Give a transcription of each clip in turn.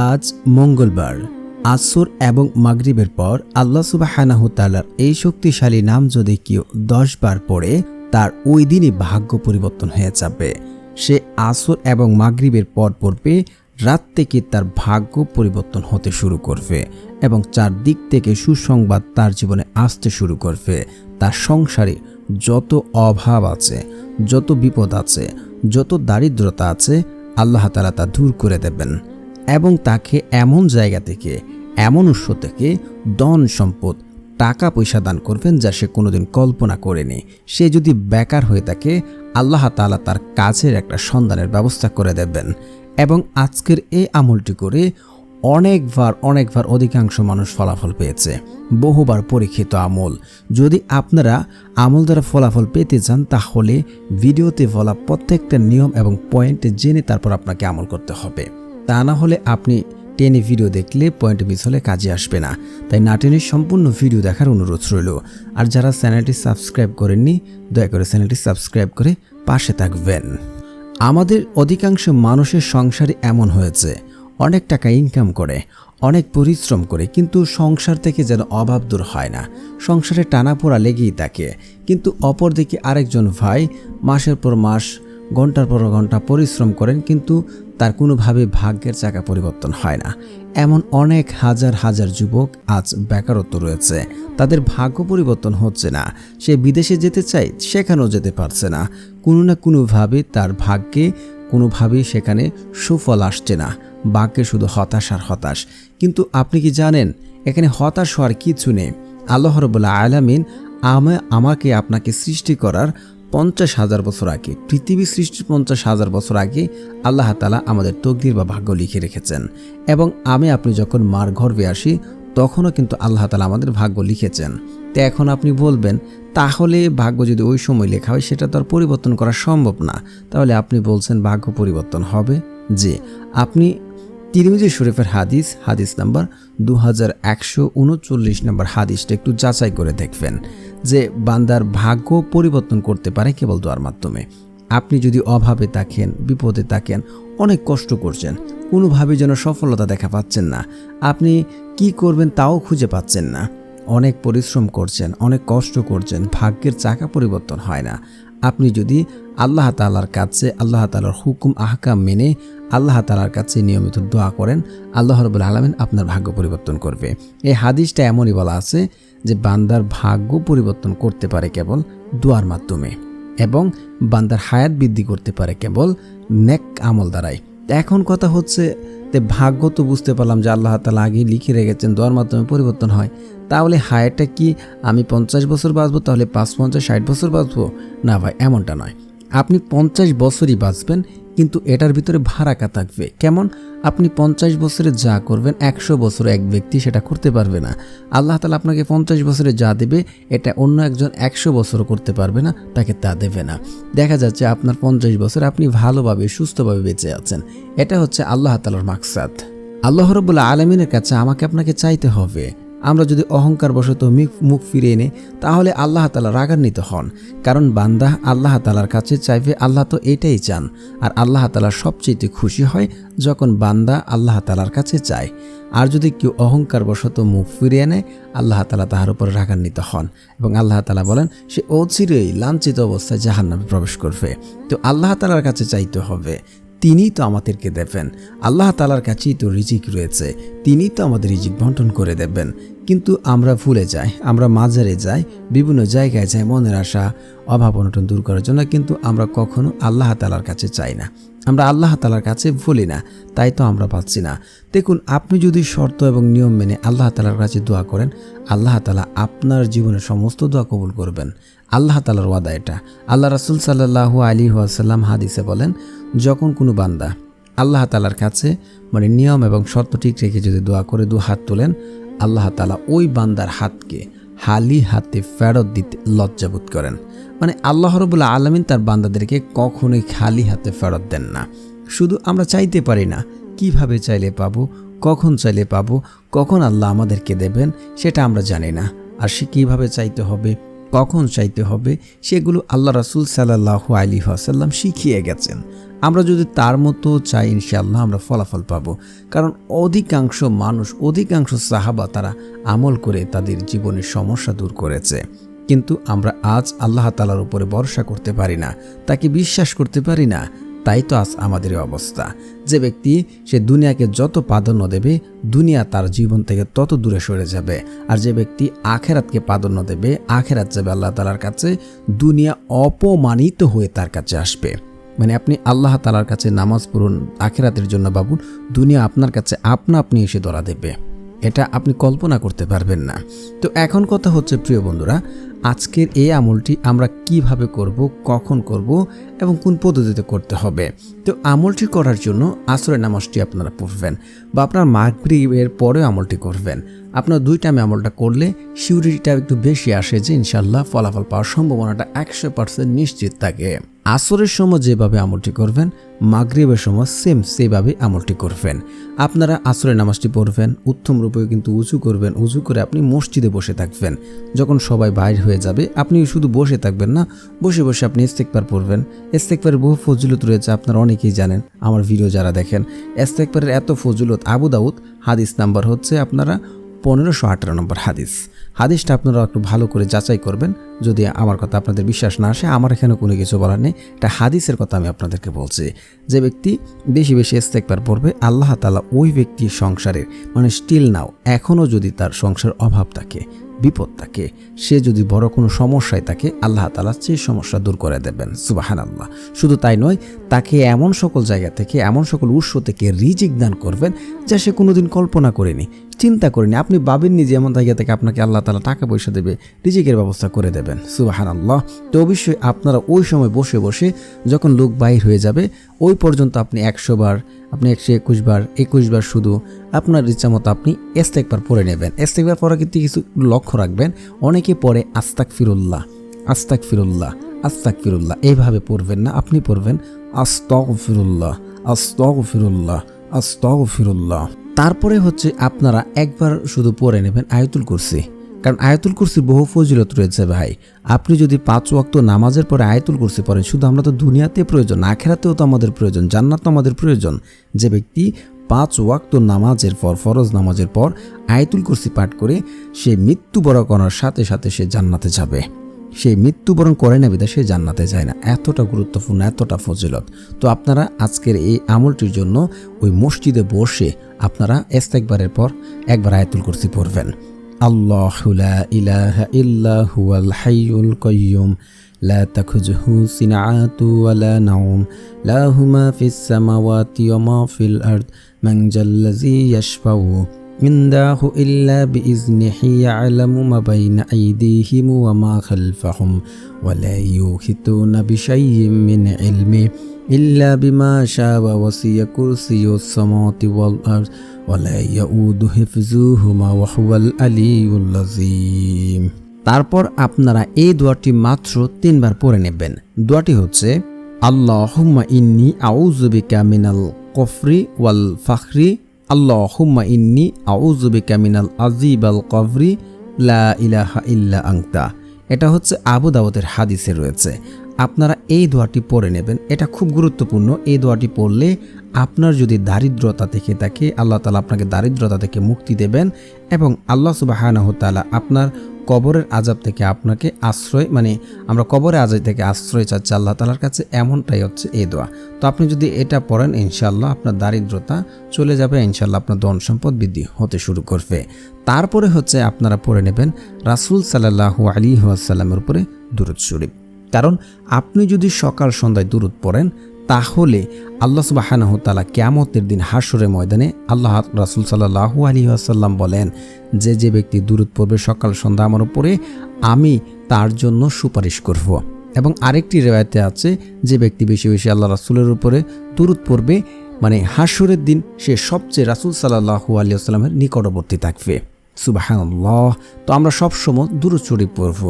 আজ মঙ্গলবার, আসর এবং মাগরিবের পর আল্লাহ সুবাহানাহু তালার এই শক্তিশালী নাম যদি কেউ দশ বার পড়ে, তার ওই দিনই ভাগ্য পরিবর্তন হয়ে যাবে। সে আসর এবং মাগরিবের পর পড়বে, রাত থেকে তার ভাগ্য পরিবর্তন হতে শুরু করবে এবং চারদিক থেকে সুসংবাদ তার জীবনে আসতে শুরু করবে। তার সংসারে যত অভাব আছে, যত বিপদ আছে, যত দারিদ্রতা আছে, আল্লাহ তালা তা দূর করে দেবেন। এবং তাকে এমন জায়গা থেকে, এমন উৎস থেকে ধন সম্পদ, টাকা পয়সা দান করবেন যা সে কোনোদিন কল্পনা করেনি। সে যদি বেকার হয়ে থাকে, আল্লাহ তাআলা তার কাজের একটা সন্ধানের ব্যবস্থা করে দেবেন। এবং আজকের এই আমলটি করে অনেকবার অনেকবার অধিকাংশ মানুষ ফলাফল পেয়েছে। বহুবার পরীক্ষিত আমল। যদি আপনারা আমল দ্বারা ফলাফল পেতে চান, তাহলে ভিডিওতে বলা প্রত্যেকটা নিয়ম এবং পয়েন্ট জেনে তারপর আপনাকে আমল করতে হবে। তা না হলে আপনি টেনে ভিডিও দেখলে পয়েন্ট মিস হলে কাজে আসবে না। তাই না টেনে সম্পূর্ণ ভিডিও দেখার অনুরোধ রইল। আর যারা চ্যানেলটি সাবস্ক্রাইব করেননি, দয়া করে চ্যানেলটি সাবস্ক্রাইব করে পাশে থাকবেন। আমাদের অধিকাংশ মানুষের সংসারে এমন হয়েছে। অনেক টাকা ইনকাম করে, অনেক পরিশ্রম করে, কিন্তু সংসার থেকে যেন অভাব দূর হয় না। সংসারে টানাপোড়া লেগেই থাকে। কিন্তু অপরদিকে আরেকজন ভাই মাসের পর মাস, ঘণ্টার পর ঘণ্টা পরিশ্রম করেন, কিন্তু তার কোনোভাবে ভাগ্যের চাকা পরিবর্তন হয় না। এমন অনেক হাজার হাজার যুবক আজ বেকারত্ব রয়েছে। তাদের ভাগ্য পরিবর্তন হচ্ছে না। সে বিদেশে যেতে চায়, সেখানেও যেতে পারছে না। কোনো না কোনোভাবে তার ভাগ্যে, কোনোভাবেই সেখানে সুফল আসছে না। ভাগ্যে শুধু হতাশ আর হতাশ। কিন্তু আপনি কি জানেন, এখানে হতাশ হওয়ার কিছু নেই। আল্লাহ রবুল্লা আলামিন আমা, আমাকে আপনাকে সৃষ্টি করার পঞ্চাশ হাজার বছর আগে, পৃথিবী সৃষ্টির পঞ্চাশ হাজার বছর আগে আল্লাহ তালা আমাদের তকদির বা ভাগ্য লিখে রেখেছেন। এবং আমি আপনি যখন মার গর্বে আসি, তখনও কিন্তু আল্লাহ তালা আমাদের ভাগ্য লিখেছেন। তো এখন আপনি বলবেন, তাহলে ভাগ্য যদি ওই সময় লেখা হয়, সেটা তো আর পরিবর্তন করা সম্ভব না। তাহলে আপনি বলছেন ভাগ্য পরিবর্তন হবে? যে আপনি তিরমিজি শরীফের হাদিস হাদিস নাম্বার দু হাজার একশো উনচল্লিশ নম্বর হাদিসটা একটু যাচাই করে দেখবেন যে বান্দার ভাগ্য পরিবর্তন করতে পারে কেবল দোয়ার মাধ্যমে। আপনি যদি অভাবে থাকেন, বিপদে থাকেন, অনেক কষ্ট করছেন কোনোভাবে যেন সফলতা দেখা পাচ্ছেন না, আপনি কি করবেন তাও খুঁজে পাচ্ছেন না। অনেক পরিশ্রম করছেন, অনেক কষ্ট করছেন, ভাগ্যের চাকা পরিবর্তন হয় না। আপনি যদি আল্লাহ তালার কাছে, আল্লাহ তালার হুকুম, আহকাম মেনে আল্লাহ তালার কাছে নিয়মিত দোয়া করেন, আল্লাহ রবুল আলমিন আপনার ভাগ্য পরিবর্তন করবে। এই হাদিসটা এমনই বলা আছে যে, বান্দার ভাগ্য পরিবর্তন করতে পারে কেবল দোয়ার মাধ্যমে এবং বান্দার হায়াত বৃদ্ধি করতে পারে কেবল নেক আমল দ্বারাই। এখন কথা হচ্ছে যে ভাগ্য তো বুঝতে পারলাম যে আল্লাহ তালা আগেই লিখে রেখেছেন, দোয়ার মাধ্যমে পরিবর্তন হয়। তাহলে হায়ারটা কি? আমি পঞ্চাশ বছর বাঁচবো, তাহলে পাঁচ পঞ্চাশ, ষাট বছর বাঁচবো? না ভাই, এমনটা নয়। আপনি পঞ্চাশ বছরই বাঁচবেন, কিন্তু এটার ভিতরে ভাড়াকা থাকবে। কেমন? আপনি পঞ্চাশ বছরে যা করবেন, একশো বছরে এক ব্যক্তি সেটা করতে পারবে না। আল্লাহ তালা আপনাকে পঞ্চাশ বছরে যা দেবে, এটা অন্য একজন একশো বছরও করতে পারবে না, তাকে তা দেবে না। দেখা যাচ্ছে আপনার পঞ্চাশ বছর আপনি ভালোভাবে, সুস্থভাবে বেঁচে আছেন। এটা হচ্ছে আল্লাহ তালার মাকসাদ। আল্লাহ রবুল্লা আলমিনের কাছে আমাকে আপনাকে চাইতে হবে। আমরা যদি অহংকার বশত মুখ ফিরিয়ে নিই, তাহলে আল্লাহ তালা রাগান্বিত হন। কারণ বান্দা আল্লাহ তালার কাছে চাইবে আল্লাহ তো এটাই চান, আর আল্লাহ তালা সবচেয়ে খুশি হয় যখন বান্দা আল্লাহ তালার কাছে চায়। আর যদি কেউ অহংকার বশত মুখ ফিরিয়ে নেয়, আল্লাহ তালা তাহার উপর রাগান্বিত হন এবং আল্লাহ তালা বলেন, সে অচিরেই লাঞ্ছিত অবস্থায় জাহান নামে প্রবেশ করবে। তো আল্লাহ তালার কাছে চাইতে হবে, তিনিই তো আমাদেরকে দেবেন। আল্লাহ তালার কাছেই তো রিজিক রয়েছে, তিনিই তো আমাদের রিজিক বন্টন করে দেবেন। কিন্তু আমরা ভুলে যাই, আমরা মাজারে যাই, বিভিন্ন জায়গায় যাই, মনের আশা, অভাব অনটন দূর করার জন্য কিন্তু আমরা কখনো আল্লাহ তালার কাছে চাই না। আমরা আল্লাহ তালার কাছে ভুলি না, তাই তো আমরা পাচ্ছি না। দেখুন, আপনি যদি শর্ত এবং নিয়ম মেনে আল্লাহ তালার কাছে দোয়া করেন, আল্লাহ তালা আপনার জীবনের সমস্ত দোয়া কবুল করবেন। আল্লাহ তালার ওয়াদা এটা। আল্লাহ রাসুল সাল্লাহু আলী ওয়াসাল্লাম হাদিসে বলেন, যখন কোনো বান্দা আল্লাহ তালার কাছে মানে নিয়ম এবং শর্ত ঠিক রেখে যদি দোয়া করে দু হাত তোলেন আল্লাহ তালা ওই বান্দার হাতকে হালি হাতে ফেরত দিতে লজ্জাবোধ করেন। মানে আল্লাহ রবুল্লা আলমিন তার বান্দাদেরকে কখনোই খালি হাতে ফেরত দেন না। শুধু আমরা চাইতে পারি না, কীভাবে চাইলে পাবো, কখন চাইলে পাবো, কখন আল্লাহ আমাদেরকে দেবেন, সেটা আমরা জানি না। আর সে কীভাবে চাইতে হবে, কখন চাইতে হবে, সেগুলো আল্লাহ রাসুল সাল্লাহ আলী আসাল্লাম শিখিয়ে গেছেন। আমরা যদি তার মতো চাই, ইনশাআল্লাহ আমরা ফলাফল পাবো। কারণ অধিকাংশ মানুষ, অধিকাংশ সাহাবা তারা আমল করে তাদের জীবনের সমস্যা দূর করেছে। কিন্তু আমরা আজ আল্লাহ তালার উপরে ভরসা করতে পারি না, তাকে বিশ্বাস করতে পারি না, তাই তো আজ আমাদের অবস্থা। যে ব্যক্তি, সে দুনিয়াকে যত প্রাধান্য দেবে, দুনিয়া তার জীবন থেকে তত দূরে সরে যাবে। আর যে ব্যক্তি আখেরাতকে প্রাধান্য দেবে, আখেরাত যাবে আল্লাহ তালার কাছে, দুনিয়া অপমানিত হয়ে তার কাছে আসবে। মানে আপনি আল্লাহ তালার কাছে নামাজ পড়ুন আখেরাতের জন্য বাবুন দুনিয়া আপনার কাছে আপনা আপনি এসে ধরা দেবে। এটা আপনি কল্পনা করতে পারবেন না। তো এখন কথা হচ্ছে, প্রিয় বন্ধুরা, আজকের এই আমলটি আমরা কীভাবে করব, কখন করব এবং কোন পদ্ধতিতে করতে হবে। তো আমলটি করার জন্য আসরের নামাজটি আপনারা পড়বেন বা আপনার মাগরিবের পরেও আমলটি করবেন। আপনার দুই টাইমে আমলটা করলে সিউরিটিটা একটু বেশি আসে যে ইনশাল্লাহ ফলাফল পাওয়ার সম্ভাবনাটা একশো পার্সেন্ট নিশ্চিত থাকে। আসরের সময় যেভাবে আমলটি করবেন, মাগরিবের সময় সেম সেভাবে আমলটি করবেন। আপনারা আসরের নামাজটি পড়বেন, উত্তম রূপে কিন্তু উঁচু করবেন উঁচু করে আপনি মসজিদে বসে থাকবেন। যখন সবাই বাইর হয়ে যাবে, আপনি শুধু বসে থাকবেন না, বসে বসে আপনি ইস্তেকবার পড়বেন। ইস্তেকবারের বহু ফজিলত রয়েছে, আপনারা অনেকেই জানেন, আমার ভিডিও যারা দেখেন, ইস্তেকবারের এত ফজিলত আবু দাউদ, হাদিস নাম্বার হচ্ছে আপনারা পনেরোশো আঠারো নম্বর হাদিস। হাদিসটা আপনারা একটু ভালো করে যাচাই করবেন। যদি আমার কথা আপনাদের বিশ্বাস না আসে, আমার এখানে কোনো কিছু বলার নেই। এটা হাদিসের কথা আমি আপনাদেরকে বলছি। যে ব্যক্তি বেশি বেশি ইস্তেকবার পড়বে, আল্লাহ তালা ওই ব্যক্তির সংসারের মানে স্টিল নাও এখনও যদি তার সংসার অভাব থাকে, বিপদ থাকে, সে যদি বড় কোনো সমস্যায় থাকে, আল্লাহ তালা সেই সমস্যা দূর করে দেবেন। সুবাহান আল্লাহ শুধু তাই নয়, তাকে এমন সকল জায়গা থেকে, এমন সকল উৎস থেকে রিজিক দান করবেন যা সে কোনোদিন কল্পনা করেনি। চিন্তা করেনি আপনি ভাবেননি যে এমন জায়গা থেকে আপনাকে আল্লাহ তালা টাকা পয়সা দেবে, রিজিকের ব্যবস্থা করে দেবেন। সুবাহান আল্লাহ তো অবশ্যই আপনারা ওই সময় বসে বসে যখন লোক বাইর হয়ে যাবে, ওই পর্যন্ত আপনি একশো বার, আপনি একশো একুশ বার একুশ বার শুধু আপনার ইচ্ছা মতো আপনি এস্তেকবার পরে নেবেন। এস্তেকবার পরা কিন্তু কিছু লক্ষ্য রাখবেন। অনেকে পড়ে আস্তাক ফিরুল্লাহ আস্তাক ফিরুল্লাহ আস্তাক ফিরুল্লাহ এইভাবে পড়বেন না, আপনি পড়বেন আস্তক ফিরুল্লাহ আস্তক ফিরুল্লাহ আস্তক ফিরুল্লাহ তারপরে হচ্ছে আপনারা একবার শুধু পড়ে নেবেন আয়তুল কুরসি। কারণ আয়াতুল কুরসির বহু ফজিলত রয়েছে ভাই। আপনি যদি পাঁচ ওয়াক্ত নামাজের পরে আয়াতুল কুরসি পড়েন, শুধু আমরা তো দুনিয়াতে প্রয়োজন, আখেরাতেও তো আমাদের প্রয়োজন, জান্নাত তো আমাদের প্রয়োজন। যে ব্যক্তি পাঁচ ওয়াক্ত নামাজের পর, ফরজ নামাজের পর আয়াতুল কুরসি পাঠ করে সে মৃত্যু বড় করার সাথে সাথে সে জান্নাতে যাবে। সেই মৃত্যুবরণ করে না বিদা সে জান্নাতে যায় না এতটা গুরুত্বপূর্ণ এতটা ফজিলত তো আপনারা আজকের এই আমলটির জন্য ওই মসজিদে বসে আপনারা এস্তেকবারের পর একবার আয়াতুল কুরসি পড়বেন الله لا إله إلا هو الحي القيوم لا تخذه سنعات ولا نوم له ما في السماوات وما في الأرض من ذا الذي يشفع ইন্দাহু ইল্লা বিইজনিহি ইয়ালামু মা বাইনা আইদিহিম ওয়া মা খালফাহুম ওয়া লা ইউহিতুনা বিশাইয়্যিন মিন ইলমি ইল্লা বিমা শাআ ওয়াসিয়া কুরসিয়ুস সামাওয়াতি ওয়াল আরদ ওয়া লা ইয়াউদু হিফযুহুমা ওয়া হুয়াল আলিয়্যুল আযীম তারপর আপনারা এই দোয়াটি মাত্র তিনবার পড়ে নেবেন। দোয়াটি হচ্ছে, আল্লাহুম্মা ইন্নি আউযু বিকা মিনাল কফরি ওয়াল ফাখরি আল্লাহুম্মা ইন্নি আউজুবি মিনাল আজিব আল কভরি লা ইলাহা ইল্লা আংতা এটা হচ্ছে আবু দাউদের হাদিসে রয়েছে। আপনারা এই দোয়াটি পড়ে নেবেন। এটা খুব গুরুত্বপূর্ণ। এই দোয়াটি পড়লে আপনার যদি দারিদ্রতা থেকে থাকে, আল্লাহ তালা আপনাকে দারিদ্রতা থেকে মুক্তি দেবেন এবং আল্লাহ সুবাহানাহ তালা আপনার কবরের আজাব থেকে আপনাকে আশ্রয় মানে আমরা কবরের আজাব থেকে আশ্রয় চাচ্ছি আল্লাহ তালার কাছে, এমনটাই হচ্ছে এই দোয়া। তো আপনি যদি এটা পড়েন ইনশাল্লাহ আপনার দারিদ্রতা চলে যাবে ইনশাল্লাহ আপনার ধন সম্পদ বৃদ্ধি হতে শুরু করবে। তারপরে হচ্ছে আপনারা পড়ে নেবেন রাসুল সাল্লাহু আলী ওয়াসাল্লামের উপরে দুরুদ শরীফ। কারণ আপনি যদি সকাল সন্ধ্যায় দূরত পড়েন তাহলে আল্লাহ সুবাহানাহ তালা ক্যামতের দিন হাসরের ময়দানে আল্লাহ রাসুল সাল্লাহু আলী আসাল্লাম বলেন, যে যে ব্যক্তি দূরত পড়বে সকাল সন্ধ্যা আমার উপরে, আমি তার জন্য সুপারিশ করব। এবং আরেকটি রেওয়ায়তে আছে, যে ব্যক্তি বেশি বেশি আল্লাহ রাসুলের উপরে দূরত পড়বে মানে হাসরের দিন সে সবচেয়ে রাসুল সাল্লাহু আলী আসসালামের নিকটবর্তী থাকবে। সুবাহান্লাহ তো আমরা সবসময় দুরুদ শরীফ পড়ব।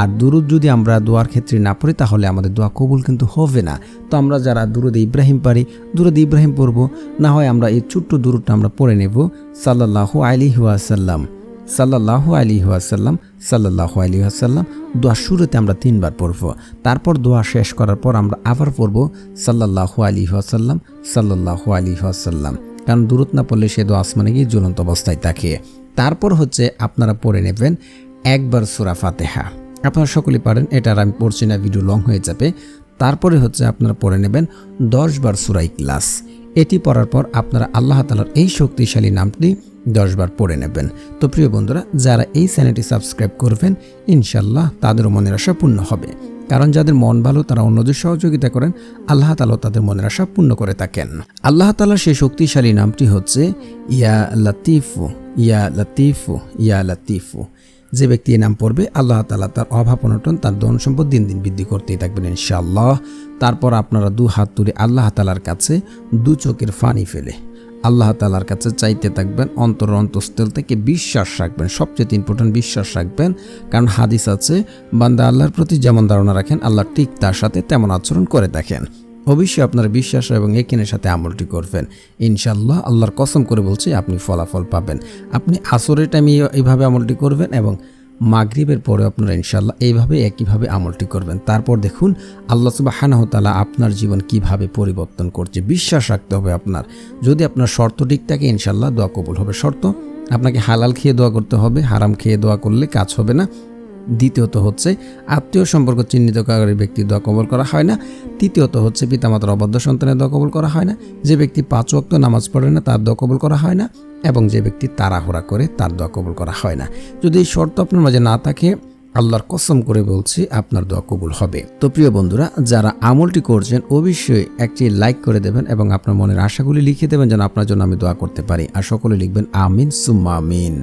আর দুরুদ যদি আমরা দোয়ার ক্ষেত্রে না পড়ি, তাহলে আমাদের দোয়া কবুল কিন্তু হবে না। তো আমরা যারা দুরুদ ইব্রাহিম পারি, দুরুদ ইব্রাহিম পড়ব। না হয় আমরা এই ছোট্ট দুরুদটা আমরা পড়ে নেব। সাল্লাহু আলি ওয়াসাল্লাম সাল্লাহ আলী আসাল্লাম সাল্লাহ আলী আসাল্লাম দোয়া শুরুতে আমরা তিনবার পড়ব। তারপর দোয়া শেষ করার পর আমরা আবার পড়ব সাল্লাহ আলী আসাল্লাম সাল্লাহ আলী আসাল্লাম কারণ দূরত না পড়লে সে দোয়া আসমানে গিয়ে জ্বলন্ত অবস্থায় থাকে। তারপর হচ্ছে আপনারা পড়ে নেবেন একবার সুরা ফাতেহা। আপনারা সকলেই পারেন, এটা আমি পড়ছি না ভিডিও লং হয়ে যাবে। তারপরে হচ্ছে আপনারা পড়ে নেবেন দশ বার সুরাই ক্লাস এটি পড়ার পর আপনারা আল্লাহ তালার এই শক্তিশালী নামটি দশবার পড়ে নেবেন। তো প্রিয় বন্ধুরা, যারা এই চ্যানেলটি সাবস্ক্রাইব করবেন ইনশাল্লাহ তাদেরও মনের আশা পূর্ণ হবে। কারণ যাদের মন ভালো, তারা অন্যদের সহযোগিতা করেন, আল্লাহ তালাও তাদের মনের আশা পূর্ণ করে থাকেন। আল্লাহ তালার সেই শক্তিশালী নামটি হচ্ছে ইয়া লতিফু। ইয়া লতিফু ইয়া লতিফু। যে ব্যক্তি এই নাম পড়বে, আল্লাহ তালা তার অভাব অনটন, তার ধন সম্পদ দিন দিন বৃদ্ধি করতেই থাকবেন ইনশাআল্লাহ। তারপর আপনারা দু হাত তুলে আল্লাহ তালার কাছে দু চোখের ফানি ফেলে। আল্লাহ তালার কাছে চাইতে থাকবেন, অন্তর অন্তঃস্থল থেকে বিশ্বাস রাখবেন, সবচেয়ে ইম্পর্টেন্ট বিশ্বাস রাখবেন। কারণ হাদিস আছে, বান্দা আল্লাহর প্রতি যেমন ধারণা রাখেন, আল্লাহ ঠিক তার সাথে তেমন আচরণ করে দেখেন। অবশ্যই আপনার বিশ্বাস এবং একিনের সাথে আমলটি করবেন। ইনশাল্লাহ আল্লাহর কসম করে বলছি, আপনি ফলাফল পাবেন। আপনি আসরের টাইমে এইভাবে আমলটি করবেন এবং মাগরিবের পরে আপনারা ইনশাল্লাহ এইভাবে, একইভাবে আমলটি করবেন। তারপর দেখুন, আল্লাহ সুবাহানাহতালা আপনার জীবন কীভাবে পরিবর্তন করছে। বিশ্বাস রাখতে হবে আপনার। যদি আপনার শর্ত ঠিক থাকে ইনশাল্লাহ দোয়া কবুল হবে। শর্ত, আপনাকে হালাল খেয়ে দোয়া করতে হবে। হারাম খেয়ে দোয়া করলে কাজ হবে না। দ্বিতীয়ত হচ্ছে, আত্মীয় সম্পর্ক চিহ্নিতকারী ব্যক্তির দোয়া করা হয় না। তৃতীয়ত হচ্ছে, পিতামাতার অবদ্ধ সন্তানের দোয়া কবল করা হয় না। যে ব্যক্তি পাঁচ ওয়াক্ত নামাজ পড়ে না, তার দোয়া কবল করা হয় না এবং যে ব্যক্তি তাড়াহুড়া করে, তার দোয়া কবল করা হয় না। যদি এই শর্ত আপনার মাঝে না থাকে, আল্লাহর কসম করে বলছি, আপনার দোয়া কবুল হবে। তো প্রিয় বন্ধুরা, যারা আমলটি করছেন, অবশ্যই একটি লাইক করে দেবেন এবং আপনার মনের আশাগুলি লিখে দেবেন যেন আপনার জন্য আমি দোয়া করতে পারি। আর সকলে লিখবেন, আমিন, সুম্মা আমিন।